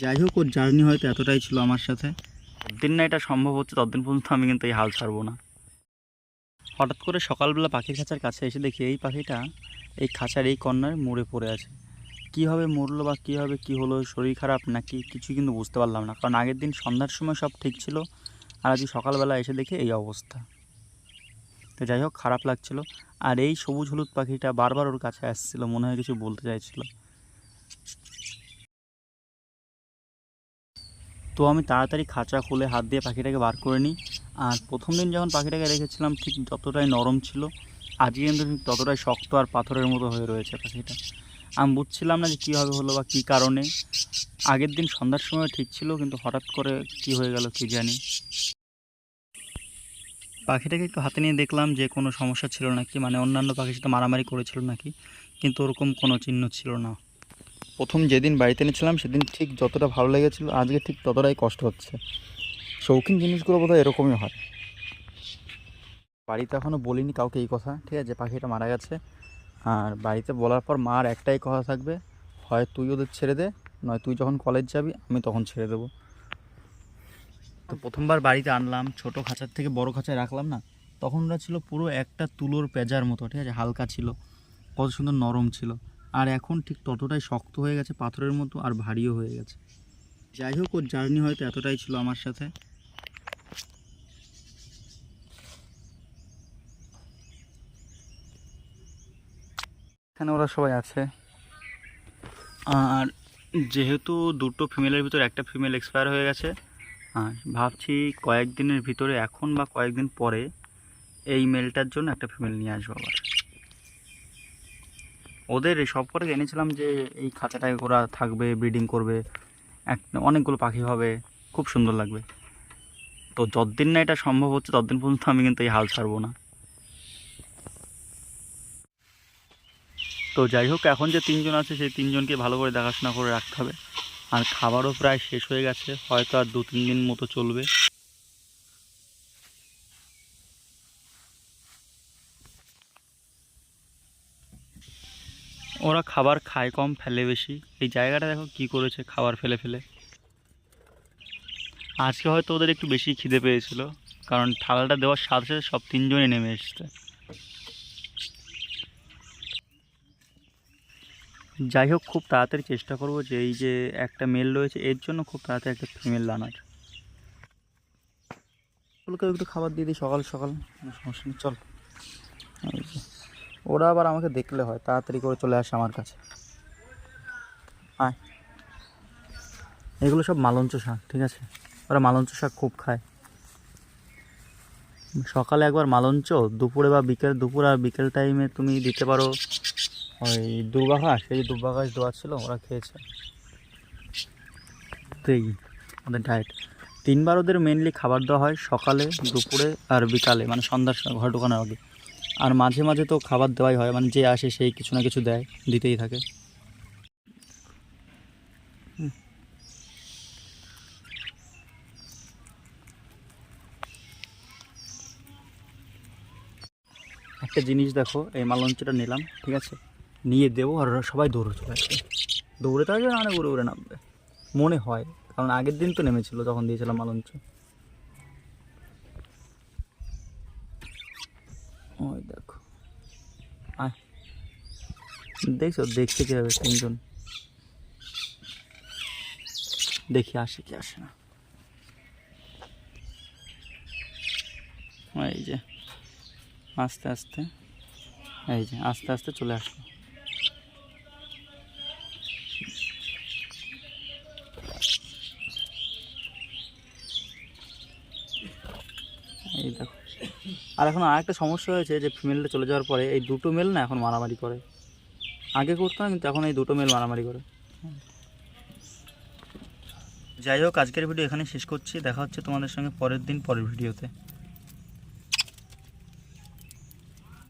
যাই হোক, ওর জার্নি হয়তো এতটাই ছিল আমার সাথে। যতদিন না এটা সম্ভব হচ্ছে, ততদিন পর্যন্ত আমি কিন্তু এই হাল ছাড়বো না। হঠাৎ করে সকালবেলা পাখির খাঁচার কাছে এসে দেখি এই পাখিটা এই খাঁচার এই কর্নার মরে পড়ে আছে। কীভাবে মরলো বা কীভাবে কী হলো, শরীর খারাপ নাকি কিছুই কিন্তু বুঝতে পারলাম না। কারণ আগের দিন সন্ধ্যার সময় সব ঠিক ছিল, আর আজকে সকালবেলা এসে দেখে এই অবস্থা। তো যাই হোক, খারাপ লাগছিল। আর এই সবুজ হলুদ পাখিটা বারবার ওর কাছে আসছিল, মনে হয় কিছু বলতে চাইছিল। তো আমি তাড়াতাড়ি খাঁচা খুলে হাত দিয়ে পাখিটাকে বার করে নিই। আর প্রথম দিন যখন পাখিটাকে রেখেছিলাম, ঠিক যতটাই নরম ছিল আজকে কিন্তু ঠিক ততটাই শক্ত আর পাথরের মতো হয়ে রয়েছে পাখিটা। আমি বুঝছিলাম না যে কীভাবে হলো বা কী কারণে। আগের দিন সন্ধ্যার সময় ঠিক ছিল, কিন্তু হঠাৎ করে কি হয়ে গেল কি জানি। পাখিটাকে একটু হাতে নিয়ে দেখলাম যে কোনো সমস্যা ছিল নাকি মানে অন্যান্য পাখির সাথে মারামারি করেছিল নাকি, কিন্তু ওরকম কোনো চিহ্ন ছিল না। প্রথম যেদিন বাড়িতে এনেছিলাম, সেদিন ঠিক যতটা ভালো লেগেছিল, আজকে ঠিক ততটাই কষ্ট হচ্ছে। শৌখিন জিনিসগুলো বোধহয় এরকমই হয়। বাড়িতে এখনও বলিনি কাউকে এই কথা, ঠিক আছে? পাখিটা মারা গেছে। আর বাড়িতে বলার পর মার একটাই কথা থাকবে, হয় তুই ওদের ছেড়ে দে, নয় তুই যখন কলেজ যাবি, আমি তখন ছেড়ে দেবো। তো প্রথমবার বাড়িতে আনলাম, ছোট খাঁচার থেকে বড় খাঁচায় রাখলাম না, তখন ওরা ছিল পুরো একটা তুলোর পেঁজার মতো, ঠিক আছে? হালকা ছিল, কত সুন্দর নরম ছিল। আর এখন ঠিক ততটাই শক্ত হয়ে গেছে পাথরের মতো আর ভারীও হয়ে গেছে। যাই হোক ওর জার্নি হয়তো এতটাই ছিল আমার সাথে। এখানে ওরা সবাই আছে। আর যেহেতু দুটো ফিমেলের ভিতর একটা ফিমেল এক্সপায়ার হয়ে গেছে আর ভাবছি কয়েকদিনের ভিতরে এখন বা কয়েকদিন পরে এই মেলটার জন্য একটা ফিমেল নিয়ে আসব আবার। ওদের সব করে যে এই খাঁচাটায় ওরা থাকবে ব্রিডিং করবে, এক অনেকগুলো পাখি হবে, খুব সুন্দর লাগবে। তো যতদিন না এটা সম্ভব হচ্ছে, ততদিন পর্যন্ত আমি কিন্তু এই হাল ছাড়বো না। তো যাই হোক, এখন যে তিনজন আছে, সেই তিনজনকে ভালো করে দেখাশোনা করে রাখতে হবে। আর খাবারও প্রায় শেষ হয়ে গেছে, হয়তো আর দু তিন দিন মতো চলবে। ওরা খাবার খায় কম ফেলে বেশি। এই জায়গাটা দেখো কি করেছে খাবার ফেলে ফেলে। আজকে হয়তো ওদের একটু বেশি খিদে পেয়েছিল কারণ থালাটা দেওয়ার সাথে সাথে সব তিনজনই নেমে এসছে। যাই হোক খুব তাড়াতাড়ি চেষ্টা করব যে এই যে একটা মেল রয়েছে এর জন্য খুব তাড়াতাড়ি একটা ফিমেল আনার। ওগুলোকে একটু খাবার দিয়ে দিই সকাল সকাল সমস্যা নেই চল। ওরা আবার আমাকে দেখলে হয়, তাড়াতাড়ি করে চলে আসে আমার কাছে। আয়। এগুলো সব মালঞ্চ শাক, ঠিক আছে? ওরা মালঞ্চ শাক খুব খায়। সকালে একবার মালঞ্চ, দুপুরে বা বিকেল, দুপুর আর বিকেল টাইমে তুমি দিতে পারো ওই দুর্বা ঘাস এই যে দুর্বা ঘাস দেওয়া ছিল, ওরা খেয়েছে। তো ওদের ডায়েট তিনবার ওদের মেনলি খাবার দেওয়া হয় সকালে, দুপুরে আর বিকালে মানে সন্ধ্যার সময়, ঘর ঢোকানোর আগে। আর মাঝে মাঝে তো খাবার দেওয়াই হয় মানে যে আসে সেই কিছু না কিছু দেয়, দিতেই থাকে। একটা জিনিস দেখো, এই মালঞ্চটা নিলাম, ঠিক আছে? নিয়ে দেবো আর সবাই দৌড়ে চলে আসবে। দৌড়ে তো আসবে না মানে উড়ে উড়ে নামবে। মনে হয়, কারণ আগের দিন তো নেমেছিল যখন দিয়েছিলাম মালঞ্চ ওই দেখো আয় দেখছ? দেখছে কীভাবে তিনজন? দেখি, আসে কি আসে না। এই যে, আস্তে আস্তে, এই যে, আস্তে আস্তে চলে আসলো। এই দেখো। আর এখন আরেকটা সমস্যা হয়েছে যে ফিমেলটা চলে যাওয়ার পরে এই দুটো মেল না এখন মারামারি করে। আগে করতো না কিন্তু এখন এই দুটো মেল মারামারি করে। যাই হোক, আজকের ভিডিও এখানে শেষ করছি। দেখা হচ্ছে তোমাদের সঙ্গে পরের দিন, পরের ভিডিওতে